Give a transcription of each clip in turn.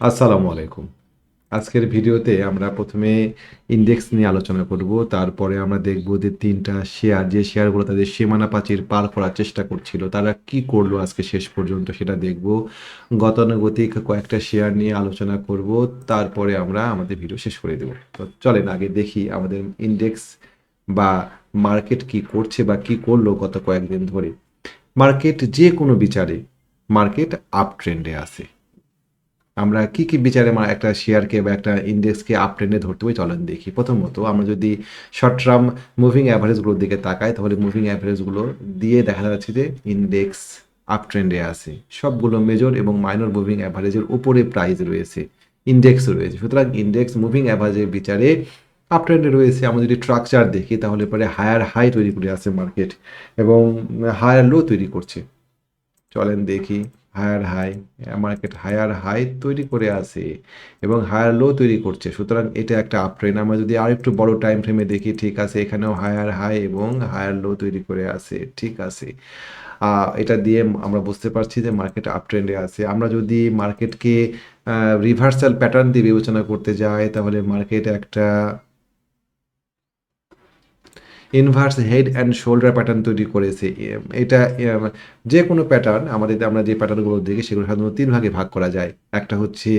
আসসালামু আলাইকুম। আজকের ভিডিওতে আমরা প্রথমে ইন্ডেক্স নিয়ে আলোচনা করব, তারপরে আমরা দেখব যে তিনটা শেয়ার যে শেয়ারগুলো তাদের সীমানা প্রাচীর পার করার চেষ্টা করছিল, তারা কি করল আজকে শেষ পর্যন্ত সেটা দেখব। গতানুগতিক কয়েকটা শেয়ার নিয়ে আলোচনা করব, তারপরে আমরা আমাদের ভিডিও শেষ করে দেব। তো চলেন আগে দেখি আমাদের ইন্ডেক্স বা মার্কেট কি করছে বা কি করল গত কয়েকদিন ধরে। মার্কেট যে কোনো বিচারে মার্কেট আপ ট্রেন্ডে আছে। আমরা কি কি বিচারে মা- একটা শেয়ারকে বা একটা ইন্ডেক্সকে আপ ট্রেন্ডে ধরতে হবে চলেন দেখি। প্রথমত, আমরা যদি শর্ট টার্ম মুভিং অ্যাভারেজগুলোর দিকে তাকাই, তাহলে মুভিং অ্যাভারেজগুলো দিয়ে দেখা যাচ্ছে যে ইন্ডেক্স আপ ট্রেন্ডে আছে। সবগুলো মেজর এবং মাইনর মুভিং অ্যাভারেজের উপরে প্রাইস রয়েছে ইন্ডেক্স রয়েছে। সুতরাং ইন্ডেক্স মুভিং অ্যাভারেজের বিচারে আপ ট্রেন্ডে রয়েছে। আমরা যদি স্ট্রাকচার দেখি, তাহলে পরে হায়ার হাই তৈরি করে আছে মার্কেট এবং হায়ার লো তৈরি করছে। চলেন দেখি। Higher high market higher high তৈরি করে আছে এবং হায়ার লো তৈরি করছে। সুতরাং এটা একটা আপ ট্রেন আমরা যদি আর একটু বড় টাইম ফ্রেমে দেখি, ঠিক আছে, এখানেও হায়ার হাই এবং হায়ার লো তৈরি করে আছে, ঠিক আছে। এটা দিয়ে আমরা বুঝতে পারছি যে মার্কেট আপ ট্রেন্ডে আছে। আমরা যদি মার্কেটকে রিভার্সাল প্যাটার্ন দিয়ে বিবেচনা করতে যাই, তাহলে মার্কেট একটা inverse head and shoulder pattern তৈরি করেছে। এটা যে কোনো প্যাটার্ন আমাদের, আমরা যে প্যাটার্নগুলো দেখি, সেগুলো সাধারণত তিন ভাগে ভাগ করা যায়। একটা হচ্ছে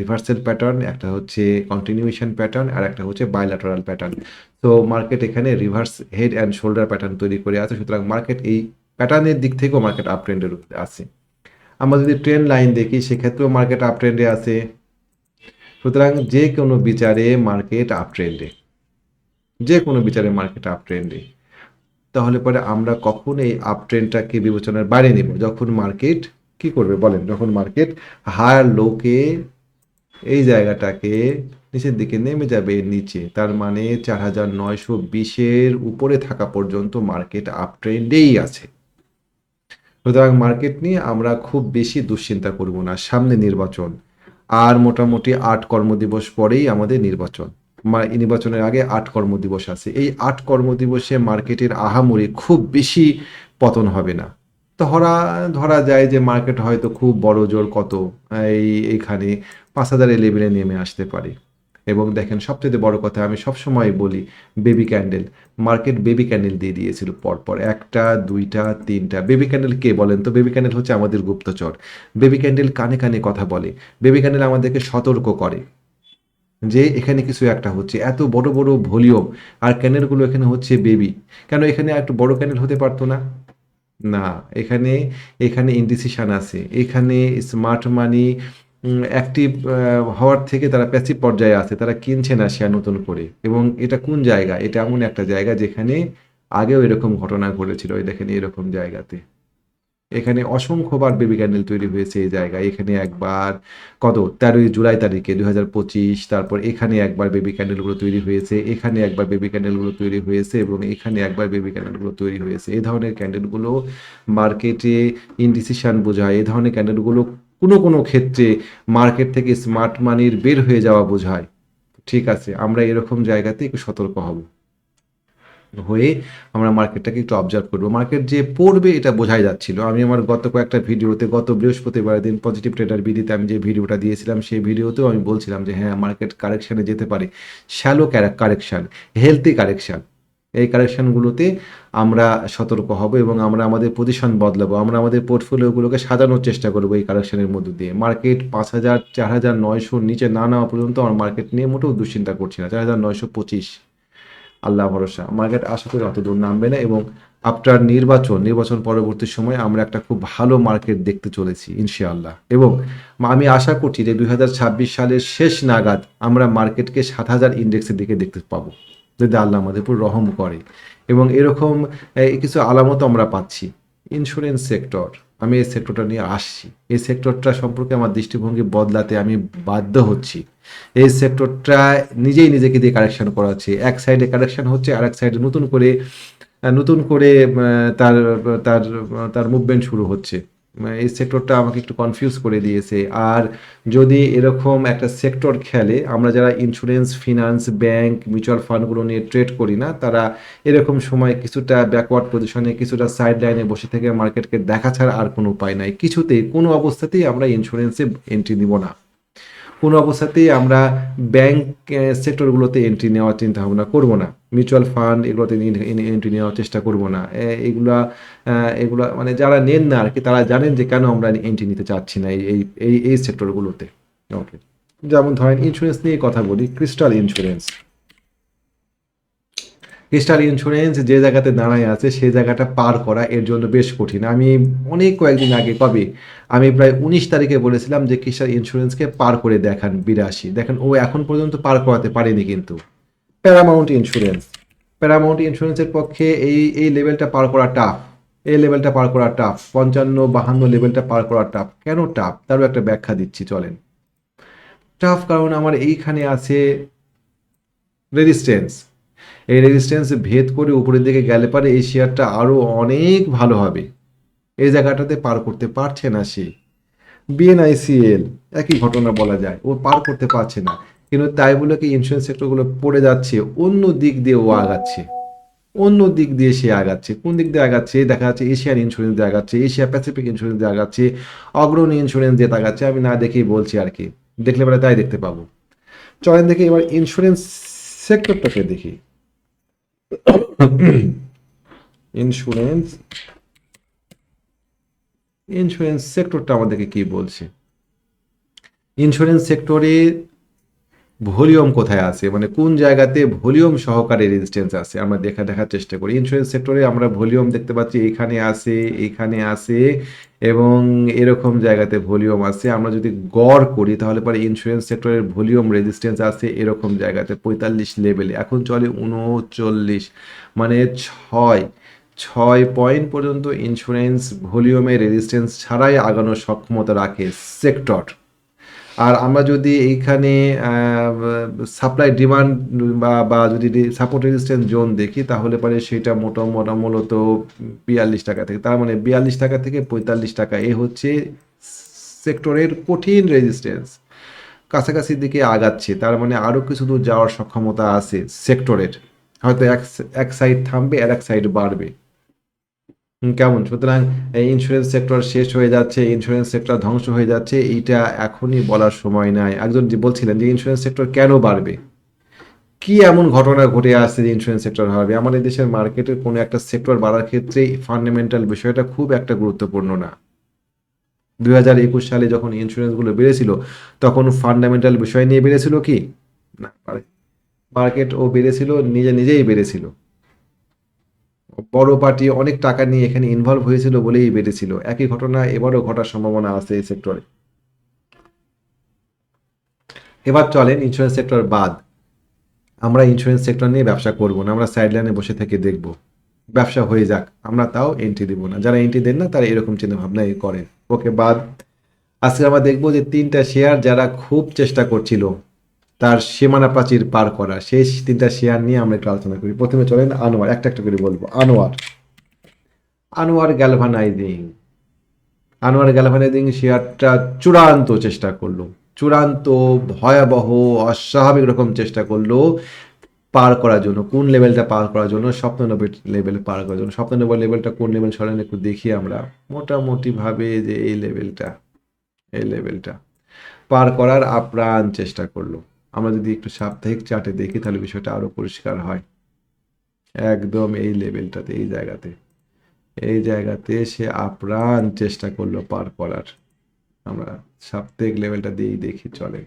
রিভার্সাল প্যাটার্ন একটা হচ্ছে কন্টিনিউশন প্যাটার্ন আর একটা হচ্ছে বাইল্যাটারাল প্যাটার্ন তো মার্কেট এখানে reverse head and shoulder pattern তৈরি করে আছে। সুতরাং মার্কেট এই প্যাটার্নের দিক থেকেও মার্কেট আপ ট্রেন্ডের আছে। আমরা যদি ট্রেন লাইন দেখি, সেক্ষেত্রেও মার্কেট আপ ট্রেন্ডে আছে। সুতরাং যে কোনো বিচারে মার্কেট আপ ট্রেন্ডে যে কোনো বিচারে মার্কেট আপ ট্রেন্ডে তাহলে পরে আমরা কখন এই আপ ট্রেন্ডটাকে বিবেচনার বাইরে নিব? যখন মার্কেট কি করবে বলেন? যখন মার্কেট হায়ার লোকে এই জায়গাটাকে নিচের দিকে নেমে যাবে নিচে, তার মানে চার হাজার নয়শো বিশের উপরে থাকা পর্যন্ত মার্কেট আপ ট্রেন্ডেই আছে। সুতরাং মার্কেট নিয়ে আমরা খুব বেশি দুশ্চিন্তা করব না, সামনে নির্বাচন, আর মোটামুটি আট কর্মদিবস পরেই আমাদের নির্বাচন। নির্বাচনের আগে আট কর্মদিবস আছে। এই আট কর্মদিবসে মার্কেটের আহামরি খুব বেশি পতন হবে না। ধরা ধরা যায় যে মার্কেট হয়তো খুব বড় জোর কত, এই, এইখানে পাঁচ হাজারের লেভেলে নেমে আসতে পারে। এবং দেখেন, সবচেয়ে বড় কথা আমি সবসময় বলি, baby candle. Market baby candle দিয়ে দিয়েছিল পরপর। একটা, দুইটা, তিনটা। বেবি ক্যান্ডেল কে বলেন তো? বেবি ক্যান্ডেল হচ্ছে আমাদের গুপ্তচর। বেবি ক্যান্ডেল কানে কানে কথা বলে। বেবি ক্যান্ডেল আমাদেরকে সতর্ক করে। যে এখানে কিছু একটা হচ্ছে, এত বড় বড় ভলিউম, আর ক্যানেলগুলো এখানে হচ্ছে বেবি। কেন এখানে একটু বড় ক্যানেল হতে পারতো না? না, এখানে এখানে ইনডিসিশন আছে। এখানে স্মার্ট মানি অ্যাক্টিভ হওয়ার থেকে তারা প্যাসিভ পর্যায়ে আছে। তারা কিনছে না শেয়ার নতুন করে। এবং এটা কোন জায়গা? এটা এমন একটা জায়গা যেখানে আগেও এরকম ঘটনা ঘটেছিল। দেখেন এরকম জায়গাতে। এখানে অসংখ্যবার বেবি ক্যান্ডেল তৈরি হয়েছে এই জায়গায়। এখানে একবার কত? তেরোই জুলাই তারিখে দুই হাজার পঁচিশ, তারপর এখানে একবার বেবি ক্যান্ডেলগুলো তৈরি হয়েছে, এখানে একবার বেবি ক্যান্ডেলগুলো তৈরি হয়েছে এবং এখানে একবার বেবি ক্যান্ডেলগুলো তৈরি হয়েছে। এই ধরনের ক্যান্ডেলগুলো মার্কেটে ইনডিসিশন বোঝায় এই ধরনের ক্যান্ডেলগুলো কোনো কোনো ক্ষেত্রে মার্কেট থেকে স্মার্ট মানির বের হয়ে যাওয়া বোঝায়। ঠিক আছে, আমরা এরকম জায়গাতে একটু সতর্ক হব। হয়ে আমরা মার্কেটটাকে একটু অবজার্ভ করব। মার্কেট যে পড়বে এটা বোঝাই যাচ্ছিল। আমি আমার গত কয়েকটা ভিডিওতে, গত বৃহস্পতিবার দিন পজিটিভ ট্রেডার বিডিতে আমি যে ভিডিওটা দিয়েছিলাম, সেই ভিডিওতেও আমি বলছিলাম যে হ্যাঁ মার্কেট কারেকশানে যেতে পারে। শ্যালো কারেকশান হেলদি কারেকশান এই কারেকশানগুলোতে আমরা সতর্ক হব এবং আমরা আমাদের পজিশন বদলাবো। আমরা আমাদের পোর্টফোলিওগুলোকে সাজানোর চেষ্টা করব এই কারেকশানের মধ্য দিয়ে। মার্কেট পাঁচ হাজার, চার হাজার নয়শোর নিচে না নেওয়া পর্যন্ত আমার মার্কেট নিয়ে মোটেও দুশ্চিন্তা করছি না। চার হাজার নয়শো পঁচিশ। আল্লাহ ভরসা। মার্কেট আশা করি অত দূর নামবে না এবং আফটার নির্বাচন নির্বাচন পরবর্তী সময় আমরা একটা খুব ভালো মার্কেট দেখতে চলেছি, ইনশাআল্লাহ। এবং আমি আশা করছি যে দু হাজার ছাব্বিশ সালের শেষ নাগাদ আমরা মার্কেটকে সাত হাজার ইন্ডেক্সের দিকে দেখতে পাবো, যদি আল্লাহ আমাদের রহম করে। এবং এরকম কিছু আলামত আমরা পাচ্ছি ইন্স্যুরেন্স সেক্টর আমি এই সেক্টরটা নিয়ে আসছি। এই সেক্টরটা সম্পর্কে আমার দৃষ্টিভঙ্গি বদলাতে আমি বাধ্য হচ্ছি। এই সেক্টরটা নিজেই নিজেকে দিয়ে কারেকশন করাচ্ছে এক সাইডে কারেকশন হচ্ছে আর এক সাইডে নতুন করে নতুন করে তার তার তার মুভমেন্ট শুরু হচ্ছে। এই সেক্টরটা আমাকে একটু কনফিউজ করে দিয়েছে। আর যদি এরকম একটা সেক্টর খেলে, আমরা যারা ইন্স্যুরেন্স ফিনান্স ব্যাংক মিউচুয়াল ফান্ডগুলো নিয়ে ট্রেড করি না, তারা এরকম সময় কিছুটা ব্যাকওয়ার্ড পজিশনে কিছুটা সাইড লাইনে বসে থেকে মার্কেটকে দেখা ছাড়া আর কোনো উপায় নাই। কিছুতেই, কোনো অবস্থাতেই আমরা ইন্স্যুরেন্সে এন্ট্রি দিব না। কোনো অবস্থাতেই আমরা ব্যাংক সেক্টরগুলোতে এন্ট্রি নেওয়ার চিন্তা ভাবনা করব না। মিউচুয়াল ফান্ড এগুলোতে এন্ট্রি নেওয়ার চেষ্টা করব না। এগুলা এগুলা মানে যারা নেন না আর কি, তারা জানেন যে কেন আমরা এন্ট্রি নিতে চাচ্ছি না এই, এই- এই এই সেক্টরগুলোতে ওকে যেমন ধরেন ইন্স্যুরেন্স নিয়ে কথা বলি ক্রিস্টাল ইন্স্যুরেন্স ক্রিস্টাল ইন্স্যুরেন্স যে জায়গাতে দাঁড়ায় আছে সেই জায়গাটা পার করা এর জন্য বেশ কঠিন। আমি অনেক কয়েকদিন আগে, কবে? আমি প্রায় উনিশ তারিখে বলেছিলাম যে ক্রিস্টাল ইন্স্যুরেন্সকে পার করে দেখান বিরাশি। দেখেন, ও এখন পর্যন্ত পার করাতে পারেনি কিন্তু। প্যারামাউন্ট ইন্স্যুরেন্স প্যারামাউন্ট ইন্স্যুরেন্সের পক্ষে এই এই লেভেলটা পার করা টাফ এই লেভেলটা পার করা টাফ পঞ্চান্ন, বাহান্ন লেভেলটা পার করা টাফ কেন টাফ তারও একটা ব্যাখ্যা দিচ্ছি, চলেন। টাফ কারণ আমার এইখানে আছে রেজিস্ট্যান্স এই রেজিস্ট্যান্স ভেদ করে উপরের দিকে গেলে পারে এই শেয়ারটা আরও অনেক ভালো হবে। এই জায়গাটাতে পার করতে পারছে না সে। বিএনআইসিএল একই ঘটনা বলা যায়। ও পার করতে পারছে না। কিন্তু তাই বলে কি ইন্স্যুরেন্স সেক্টরগুলো পড়ে যাচ্ছে, অন্য দিক দিয়ে ও আগাচ্ছে। অন্য দিক দিয়ে সে আগাচ্ছে। কোন দিক দিয়ে আগাচ্ছে? দেখা যাচ্ছে এশিয়ান ইন্স্যুরেন্স দিয়ে আগাচ্ছে, এশিয়া প্যাসিফিক ইন্স্যুরেন্স দিয়ে আগাচ্ছে, অগ্রণী ইন্স্যুরেন্স দিয়ে আগাচ্ছে। আমি না দেখেই বলছি আর কি। দেখলে পরে তাই দেখতে পাবো। চলেন দেখি এবার ইন্স্যুরেন্স সেক্টরটাকে দেখি। ইন্স্যুরেন্স ইন্স্যুরেন্স সেক্টরটা আমাদেরকে কি বলছে? ইন্স্যুরেন্স সেক্টরে ভলিউম কোথায় আছে? মানে কোন জায়গাতে ভলিউম সহকারে রেজিস্ট্যান্স আছে? আমরা দেখা, দেখার চেষ্টা করি। ইন্স্যুরেন্স সেক্টরে আমরা ভলিউম দেখতে পাচ্ছি। এখানে আছে এখানে আছে। এবং এরকম জায়গাতে ভলিউম আছে, আমরা যদি গড় করি তাহলে পরে ইন্স্যুরেন্স সেক্টরের ভলিউম রেজিস্ট্যান্স আছে এরকম জায়গাতে, পঁয়তাল্লিশ লেভেলে এখন চলে উনচল্লিশ মানে ছয় ছয় পয়েন্ট পর্যন্ত ইন্স্যুরেন্স ভলিউমে রেজিস্ট্যান্স ছাড়াই আগানোর সক্ষমতা রাখে সেক্টর আর আমরা যদি এইখানে সাপ্লাই ডিমান্ড বা বা যদি সাপোর্ট রেজিস্ট্যান্স জোন দেখি, তাহলে পরে সেটা মোটা মোটা মূলত বিয়াল্লিশ টাকা থেকে। তার মানে বিয়াল্লিশ টাকা থেকে পঁয়তাল্লিশ টাকা। এ হচ্ছে সেক্টরের কঠিন রেজিস্ট্যান্স কাছাকাছি দিকে আগাচ্ছে। তার মানে আরও কিছু দূর যাওয়ার সক্ষমতা আছে সেক্টরের হয়তো এক এক সাইড থামবে, আর এক সাইড বাড়বে। কেমন? সুতরাং ইন্স্যুরেন্স সেক্টর শেষ হয়ে যাচ্ছে ইন্স্যুরেন্স সেক্টর ধ্বংস হয়ে যাচ্ছে, এইটা এখনই বলার সময় নাই। একজন বলছিলেন যে ইন্স্যুরেন্স সেক্টর কেন বাড়বে? কি এমন ঘটনা ঘটে আসছে যে ইন্স্যুরেন্স সেক্টর হবে আমাদের দেশের মার্কেটের কোনো একটা সেক্টর বাড়ার ক্ষেত্রে ফান্ডামেন্টাল বিষয়টা খুব একটা গুরুত্বপূর্ণ না। দুই হাজার একুশ সালে যখন ইন্স্যুরেন্সগুলো বেড়েছিল, তখন ফান্ডামেন্টাল বিষয় নিয়ে বেড়েছিল কি? না মার্কেট ও বেড়েছিল, নিজে নিজেই বেড়েছিল। বড় পার্টি অনেক টাকা নিয়ে এখানে ইনভলভ হয়েছিল বলেই বেড়েছিল একই ঘটনা এবারও ঘটার সম্ভাবনা আছে এই সেক্টরে এবার চলেন ইন্স্যুরেন্স সেক্টর বাদ। আমরা ইন্স্যুরেন্স সেক্টর নিয়ে ব্যবসা করব না, আমরা সাইডলাইনে বসে থেকে দেখব। ব্যবসা হয়ে যাক, আমরা তাও এন্ট্রি দেব না। যারা এন্ট্রি দেন না, তারা এরকম চিন্তা ভাবনাই করেন। ওকে বাদ। আজকে আমরা দেখব যে তিনটা শেয়ার যারা খুব চেষ্টা করছিল তার সীমানা প্রাচীর পার করা। সেই তিনটা শেয়ার নিয়ে আমরা একটু আলোচনা করি। প্রথমে চলেন আনোয়ার, একটা একটা করে বলব। আনোয়ার। আনোয়ার গ্যালভানাইজিং। আনোয়ার গ্যালভানাইজিং শেয়ারটা চূড়ান্ত চেষ্টা করল। চূড়ান্ত, ভয়াবহ, অস্বাভাবিক রকম চেষ্টা করল পার করার জন্য। কোন লেভেলটা পার করার জন্য? স্বপ্ননব্বই লেভেল পার করার জন্য। স্বপ্ননব্বই লেভেলটা কোন লেভেল সরেন একটু দেখি আমরা। মোটামুটি ভাবে যে এই লেভেলটা এই লেভেলটা পার করার আপ্রাণ চেষ্টা করল। আমরা যদি একটু সাপ্তাহিক চার্টে দেখি, তাহলে বিষয়টা আরও পরিষ্কার হয়। একদম এই লেভেলটাতে, এই জায়গাতে। এই জায়গাতে সে আপ্রাণ চেষ্টা করল পার করার। আমরা সাপ্তাহিক লেভেলটা দিয়েই দেখি, চলে।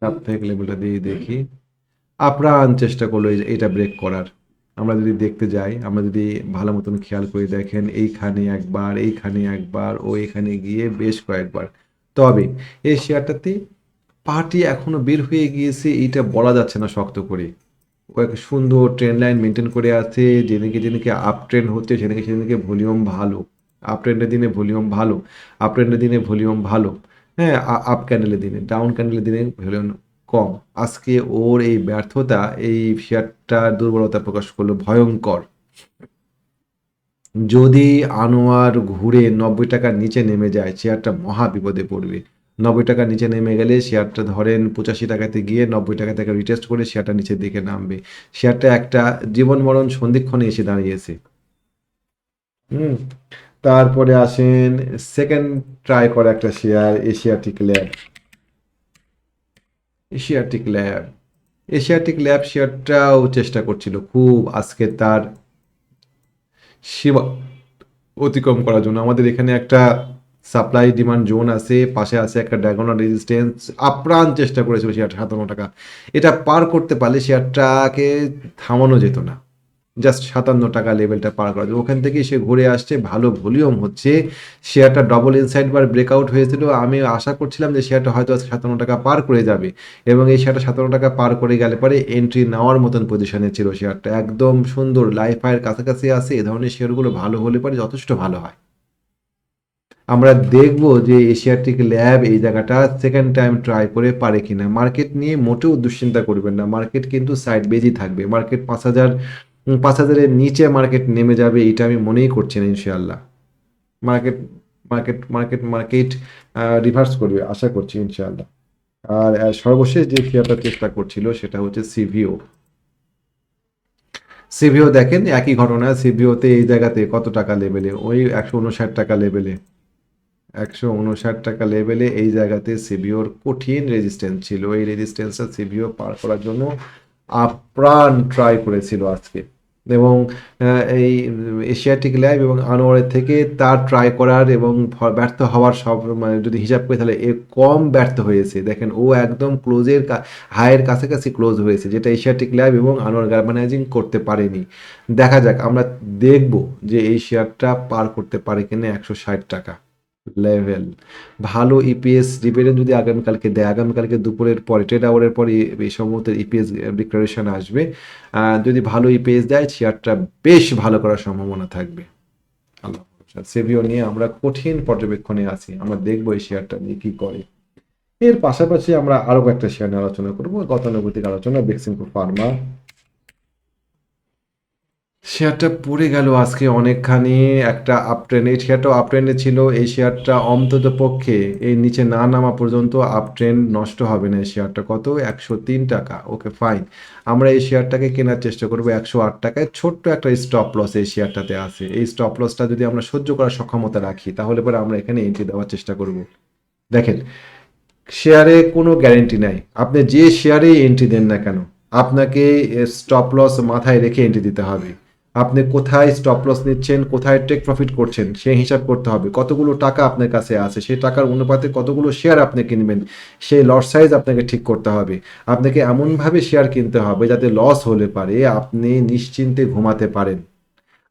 সাপ্তাহিক লেভেলটা দিয়েই দেখি। আপ্রাণ চেষ্টা করল এটা ব্রেক করার। আমরা যদি দেখতে যাই, আমরা যদি ভালো মতন খেয়াল করে দেখেন, এইখানে একবার এইখানে একবার, ও এখানে গিয়ে বেশ কয়েকবার। তবে এই শেয়ারটাতে পার্টি এখনও বের হয়ে গিয়েছে, এইটা বলা যাচ্ছে না শক্ত করে। ও এক সুন্দর ট্রেন লাইন মেনটেন করে আছে যেদিকে যেদিকে আপ ট্রেন্ড হচ্ছে সেদিকে সেদিকে ভলিউম ভালো। আপ ট্রেন্ডের দিনে ভলিউম ভালো আপ ট্রেন্ডের দিনে ভলিউম ভালো। হ্যাঁ আপ ক্যান্ডেলের দিনে ডাউন ক্যান্ডেলের দিনে ভলিউম কম। আজকে ওর এই ব্যর্থতা, এই শেয়ারটার দুর্বলতা প্রকাশ করল ভয়ঙ্কর। যদি আনোয়ার ঘুরে নব্বই টাকার নিচে নেমে যায়, শেয়ারটা মহা বিপদে পড়বে। নব্বই টাকার নিচে নেমে গেলে শেয়ারটা ধরেন পঁচাশি টাকাতে গিয়ে নব্বই টাকা থেকে রিটেস্ট করে শেয়ারটা নিচের দিকে নামবে। শেয়ারটা একটা জীবন মরণ সন্ধিক্ষণে এসে দাঁড়িয়েছে। হুম। তারপরে আসেন সেকেন্ড ট্রাই করা একটা share Asiatic Lab Asiatic Lab. Asiatic Lab শেয়ারটাও চেষ্টা করছিল। খুব আজকে তার সীমা অতিক্রম করার জন্য। আমাদের এখানে একটা সাপ্লাই ডিমান্ড জোন আছে, পাশে আছে একটা ডায়গোনাল রেজিস্ট্যান্স। আপ্রাণ চেষ্টা করেছিল শেয়ারটা সাতান্ন টাকা। এটা পার করতে পারলে শেয়ারটাকে থামানো যেত না। জাস্ট সাতান্ন টাকা লেভেলটা পার করা ওখান থেকে সে ঘুরে আসছে, ভালো ভলিউম হচ্ছে। শেয়ারটা ডবল ইনসাইড বার ব্রেকআউট হয়েছিল। আমি আশা করছিলাম যে শেয়ারটা হয়তো আজকে সাতান্ন টাকা পার করে যাবে এবং এই শেয়ারটা সাতান্ন টাকা পার করে গেলে পরে এন্ট্রি নেওয়ার মতন পজিশনে ছিল শেয়ারটা। একদম সুন্দর লাইফ হাইয়ের কাছাকাছি আছে, এ ধরনের শেয়ারগুলো ভালো হলে পরে যথেষ্ট ভালো হয়। আমরা দেখব যে এশিয়াটিক ল্যাব এই জায়গাটা সেকেন্ড টাইম ট্রাই করে পারে কিনা। মার্কেট নিয়ে মোটেও দুশ্চিন্তা করবেন না। মার্কেট কিন্তু সাইড বেজি থাকবে। মার্কেট পাঁচ হাজার পাঁচ হাজারের নিচে মার্কেট নেমে যাবে, এটা আমি মনেই করছি না, ইনশাআল্লাহ। Market market market market reverse করবে, আশা করছি, ইনশাআল্লাহ। আর সর্বশেষ যে শেয়ারটা চেষ্টা করছিল, সেটা হচ্ছে সিভিও সিভিও দেখেন, একই ঘটনা সিভিওতে এই জায়গাতে কত টাকা লেভেলে ওই একশো উনষাট টাকা লেভেলে একশো উনষাট টাকা লেভেলে এই জায়গাতে সিভিওর কঠিন রেজিস্ট্যান্স ছিল। এই রেজিস্ট্যান্সটা সিভিও পার করার জন্য আপ্রাণ ট্রাই করেছিল আজকে। এবং এই এশিয়াটিক ল্যাব এবং আনোয়ারের থেকে তার ট্রাই করার এবং ব্যর্থ হওয়ার সব মানে যদি হিসাব করে তাহলে এ কম ব্যর্থ হয়েছে। দেখেন, ও একদম ক্লোজের হায়ের কাছাকাছি ক্লোজ হয়েছে, যেটা এশিয়াটিক ল্যাব এবং আনোয়ার গার্বানাইজিং করতে পারেনি। দেখা যাক, আমরা দেখব যে এই শেয়ারটা পার করতে পারে কিনা একশো ষাট টাকা। লেভেল ভালো ইপিএস ডিভিডেন্ড যদি আগামীকালকে দেয়, আগামীকালকে দুপুরের পরে ট্রেড আওয়ারের পরে এই সম্ভবত ইপিএস ডিক্লারেশন আসবে। যদি ভালো ইপিএস দেয় শেয়ারটা বেশ ভালো করার সম্ভাবনা থাকবে। সেভিও নিয়ে আমরা কঠিন পর্যবেক্ষণে আছি। আমরা দেখব এই শেয়ারটা নিয়ে কি করে। এর পাশাপাশি আমরা আরও একটা শেয়ার নিয়ে আলোচনা করব। গতানুগতিক আলোচনা বেক্সিমকো ফার্মা শেয়ারটা পড়ে গেল আজকে অনেকখানি, একটা আপ ট্রেন্ড এই শেয়ারটাও আপ ট্রেন্ডে ছিল, এই শেয়ারটা অন্তত পক্ষে এই নিচে না নামা পর্যন্ত আপ ট্রেন্ড নষ্ট হবে না এই শেয়ারটা কত? একশো তিন টাকা। ওকে ফাইন আমরা এই শেয়ারটাকে কেনার চেষ্টা করব, একশো আট টাকায়। ছোট্ট একটা স্টপ লস এই শেয়ারটাতে আছে। এই স্টপ লসটা যদি আমরা সহ্য করার সক্ষমতা রাখি, তাহলে পরে আমরা এখানে এন্ট্রি দেওয়ার চেষ্টা করব। দেখেন শেয়ারে কোনো গ্যারেন্টি নাই। আপনি যে শেয়ারেই এন্ট্রি দেন না কেন, আপনাকে স্টপ লস মাথায় রেখে এন্ট্রি দিতে হবে। আপনি কোথায় স্টপ লস নিচ্ছেন, কোথায় টেক প্রফিট করছেন, সেই হিসাব করতে হবে। কতগুলো টাকা আপনার কাছে আছে, সেই টাকার অনুপাতে কতগুলো শেয়ার আপনি কিনবেন, সেই লস সাইজ আপনাকে ঠিক করতে হবে। আপনাকে এমনভাবে শেয়ার কিনতে হবে যাতে লস হলে পারে, আপনি নিশ্চিন্তে ঘুমাতে পারেন।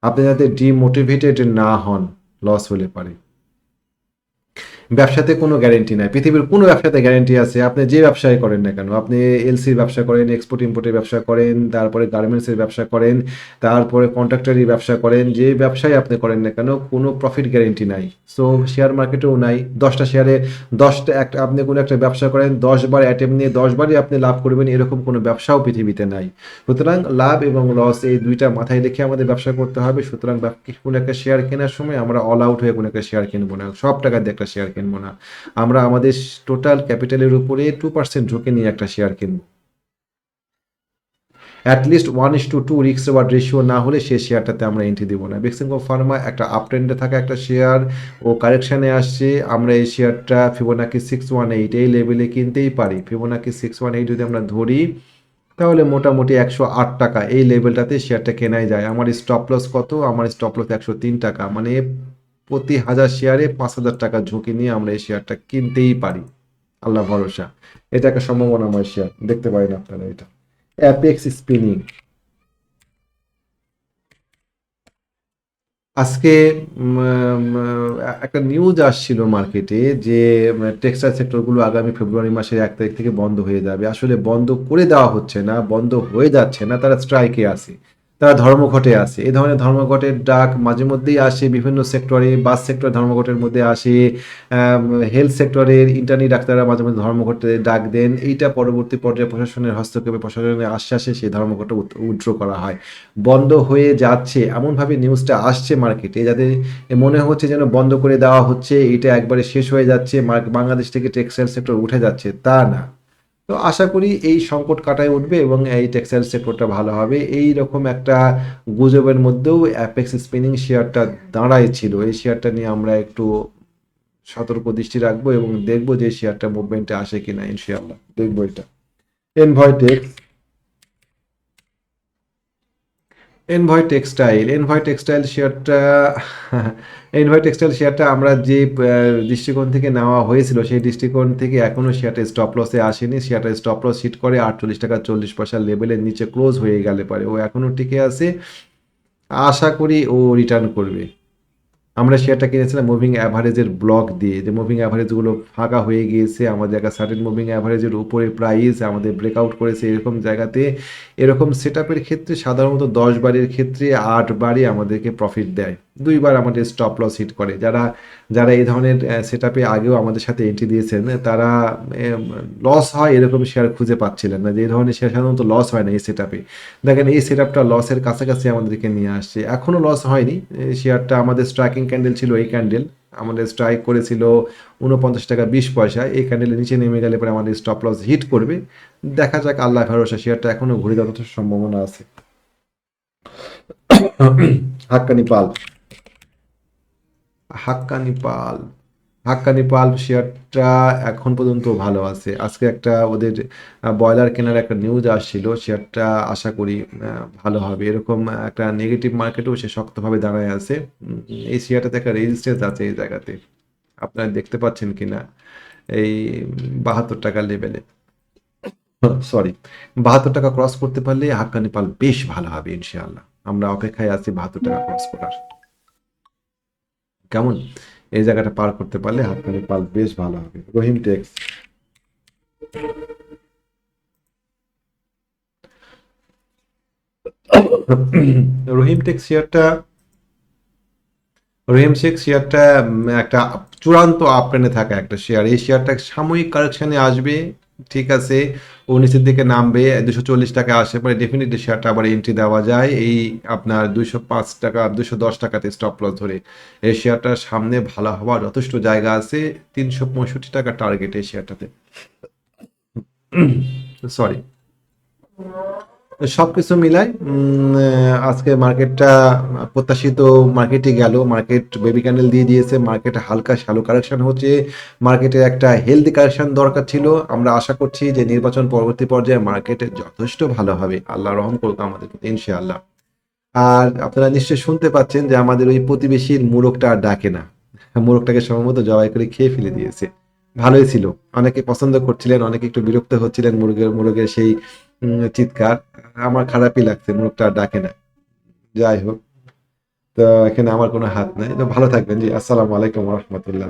আপনি যাতে ডিমোটিভেটেড না হন লস হলে পারে। ব্যবসাতে কোনো গ্যারেন্টি নাই। পৃথিবীর কোনো ব্যবসাতে গ্যারেন্টি আছে। আপনি যে ব্যবসায় করেন না কেন, আপনি এলসির ব্যবসা করেন এক্সপোর্ট ইম্পোর্টের ব্যবসা করেন, তারপরে গার্মেন্টসের ব্যবসা করেন, তারপরে কন্ট্রাক্টরি ব্যবসা করেন, যে ব্যবসায় আপনি করেন না কেন, কোনো প্রফিট গ্যারেন্টি নাই। সো শেয়ার মার্কেটেও নাই। দশটা শেয়ারে দশটা একটা, আপনি কোনো একটা ব্যবসা করেন, দশবার অ্যাটেম্প নিয়ে দশবারই আপনি লাভ করবেন, এরকম কোনো ব্যবসাও পৃথিবীতে নাই। সুতরাং লাভ এবং লস এই দুইটা মাথায় রেখে আমাদের ব্যবসা করতে হবে। সুতরাং কোনো একটা শেয়ার কেনার সময় আমরা অল আউট হয়ে কোনো একটা শেয়ার কিনবো না। সব টাকা দিয়ে একটা শেয়ার কিনবো না। আমরা আমাদের টোটাল ক্যাপিটালের উপরে টু পার্সেন্ট ঝুঁকে নিয়ে একটা শেয়ার কিনবো। At least one is to two রিক্স ওয়ার রেশিও না হলে সেই শেয়ারটাতে আমরা এন্ট্রি দেবো না। বেক্সিমকো ফার্মা একটা আপ ট্রেন্ডে থাকা একটা শেয়ার ও কারেকশানে আসছে, আমরা এই শেয়ারটা ফিবোনাকি সিক্স ওয়ান এইট এই লেভেলে কিনতেই পারি। ফিবোনাকি সিক্স ওয়ান এইট যদি আমরা ধরি, তাহলে মোটামুটি একশো আট টাকা এই লেভেলটাতে শেয়ারটা কেনাই যায়। আমার স্টপ লস কত? আমার স্টপ লস একশো তিন টাকা। মানে প্রতি হাজার শেয়ারে পাঁচ হাজার টাকা ঝুঁকি নিয়ে আমরা এই শেয়ারটা কিনতেই পারি। আল্লাহ ভরসা। এটা একটা সম্ভাবনাময় শেয়ার দেখতে পারেন আপনারা এটা। অ্যাপেক্স স্পিনিং আজকে একটা নিউজ আসছিল মার্কেটে যে টেক্সটাইল সেক্টরগুলো আগামী ফেব্রুয়ারি মাসের এক তারিখ থেকে বন্ধ হয়ে যাবে। আসলে বন্ধ করে দেওয়া হচ্ছে না, বন্ধ হয়ে যাচ্ছে না, তারা স্ট্রাইকে আছে। তারা ধর্মঘটে আছে। এই ধরনের ধর্মঘটের ডাক মাঝে মধ্যেই আসে, বিভিন্ন সেক্টরে, বাস সেক্টর ধর্মঘটের মধ্যে আসে হেলথ সেক্টরের ইন্টারনি ডাক্তাররা মাঝে মধ্যে ধর্মঘটে ডাক দেন। এইটা পরবর্তী পর্যায়ে প্রশাসনের হস্তক্ষেপে প্রশাসনের আশ্বাসে সেই ধর্মঘটটা উইথড্র করা হয়। বন্ধ হয়ে যাচ্ছে। এমনভাবে নিউজটা আসছে মার্কেটে যাতে মনে হচ্ছে যেন বন্ধ করে দেওয়া হচ্ছে এটা একবারে শেষ হয়ে যাচ্ছে। বাংলাদেশ থেকে টেক্সটাইল সেক্টর উঠে যাচ্ছে। তা না। তো আশা করি এই সংকট কাটায় উঠবে এবং এই টেক্সটাইল সেক্টরটা ভালো হবে। এই রকম একটা গুজবের মধ্যেও অ্যাপেক্স স্পিনিং শেয়ারটা দাঁড়ায় ছিল। এই শেয়ারটা নিয়ে আমরা একটু সতর্ক দৃষ্টি রাখব এবং দেখব যে শেয়ারটা মুভমেন্টে আসে কিনা, ইনশাআল্লাহ। দেখব এটা। Envoytex Envoy textile Envoy textile শেয়ারটা এনভয় টেক্সটাইল শেয়ারটা আমরা যে দৃষ্টিকোণ থেকে নেওয়া হয়েছিল, সেই দৃষ্টিকোণ থেকে এখনও শেয়ারটা স্টপ লসে আসেনি। শেয়ারটা স্টপ লস হিট করে আটচল্লিশ টাকা চল্লিশ পয়সা লেভেলের নিচে ক্লোজ হয়ে গেলে পারে ও এখনও টিকে আছে। আশা করি ও রিটার্ন করবে। আমরা শেয়ারটা কিনেছিলাম মুভিং অ্যাভারেজের ব্লক দিয়ে। যে মুভিং অ্যাভারেজগুলো ফাঁকা হয়ে গিয়েছে, আমাদের একটা সার্টেন মুভিং অ্যাভারেজের উপরে প্রাইস আমাদের ব্রেকআউট করেছে এরকম জায়গাতে। এরকম সেট ক্ষেত্রে সাধারণত দশ বারের ক্ষেত্রে আট বারই আমাদেরকে প্রফিট দেয়। দুইবার আমাদের স্টপ লস হিট করে। যারা যারা এই ধরনের সেট আপে আগেও আমাদের সাথে এন্ট্রি দিয়েছেন, তারা লস হয় এরকম শেয়ার খুঁজে পাচ্ছিলেন না। যে এই ধরনের শেয়ার সাধারণত লস হয় না এই সেট আপে দেখেন এই সেট আপটা লসের কাছাকাছি আমাদেরকে নিয়ে আসছে। এখনও লস হয়নি। শেয়ারটা আমাদের স্ট্রাইকিং ক্যান্ডেল ছিল এই ক্যান্ডেল আমাদের স্ট্রাইক করেছিল উনপঞ্চাশ টাকা বিশ পয়সা। এই ক্যান্ডেলের নিচে নেমে গেলে পরে আমাদের স্টপ লস হিট করবে। দেখা যাক, আল্লাহ ভরসা শেয়ারটা এখনও ঘুরে যাওয়ার সম্ভাবনা আছে। হাক্কানি পাল। হাক্কানি পাল হাক্কানি পাল শেয়ারটা এখন পর্যন্ত ভালো আছে। আজকে একটা ওদের ব্রয়লার কেনার একটা নিউজ আসছিল, শেয়ারটা আশা করি ভালো হবে। এরকম একটা নেগেটিভ মার্কেটেও সে শক্তভাবে দাঁড়ায় আছে। এই শেয়ারটাতে একটা রেজিস্ট্যান্স আছে এই জায়গাতে। আপনারা দেখতে পাচ্ছেন কিনা এই বাহাত্তর টাকার লেভেলে সরি বাহাত্তর টাকা ক্রস করতে পারলে হাক্কানি পাল বেশ ভালো হবে, ইনশাআল্লাহ। আমরা অপেক্ষায় আছি বাহাত্তর টাকা ক্রস করার। কেমন? এই জায়গাটা পার করতে পারলে হাক্কানি পাল বেশ ভালো হবে। রহিম টেক্স। রহিম টেক্স শেয়ারটা, রহিম শেখ শেয়ারটা একটা চূড়ান্ত আপট্রেন্ডে থাকা একটা শেয়ার। এই শেয়ারটা সাময়িক কারেকশনে আসবে। ঠিক আছে, ও নিচের দিকে নামবে, দুশো চল্লিশ টাকা আসে পরে ডেফিনেটলি শেয়ারটা আবার এন্ট্রি দেওয়া যায়। এই আপনার দুশো পাঁচ টাকা, দুশো দশ টাকাতে স্টপ লস ধরে। এই শেয়ারটার সামনে ভালো হওয়ার যথেষ্ট জায়গা আছে, তিনশো পঁয়ষট্টি টাকা টার্গেট এই শেয়ারটাতে সরি সবকিছু মিলাই আজকে মার্কেটটা প্রত্যাশিত মার্কেটে গেল। মার্কেট বেবি ক্যান্ডেল দিয়ে দিয়েছে, মার্কেট হালকা শ্যালো কারেকশন হচ্ছে মার্কেটে একটা হেলদি কারেকশন দরকার ছিল। আমরা আশা করছি যে নির্বাচন পরবর্তী পর্যায়ে মার্কেটে যথেষ্ট ভালো হবে। আল্লাহ রহম করুক আমাদের ইনশাআল্লাহ। আর আপনারা নিশ্চয়ই শুনতে পাচ্ছেন যে আমাদের ওই প্রতিবেশীর মোরগটা আর ডাকে না। মোরগটাকে সম্ভবত জবাই করে খেয়ে ফেলে দিয়েছে। ভালোই ছিল। অনেকে পছন্দ করছিলেন, অনেকে একটু বিরক্ত হচ্ছিলেন মুরগের মুরগের সেই চিৎকার, আমার খারাপই লাগছে, মুখটা ডাকে না। যাই হোক, তো এখানে আমার কোনো হাত নাই। তো ভালো থাকবেন জি। আসসালামু আলাইকুম রহমতুল্লাহ।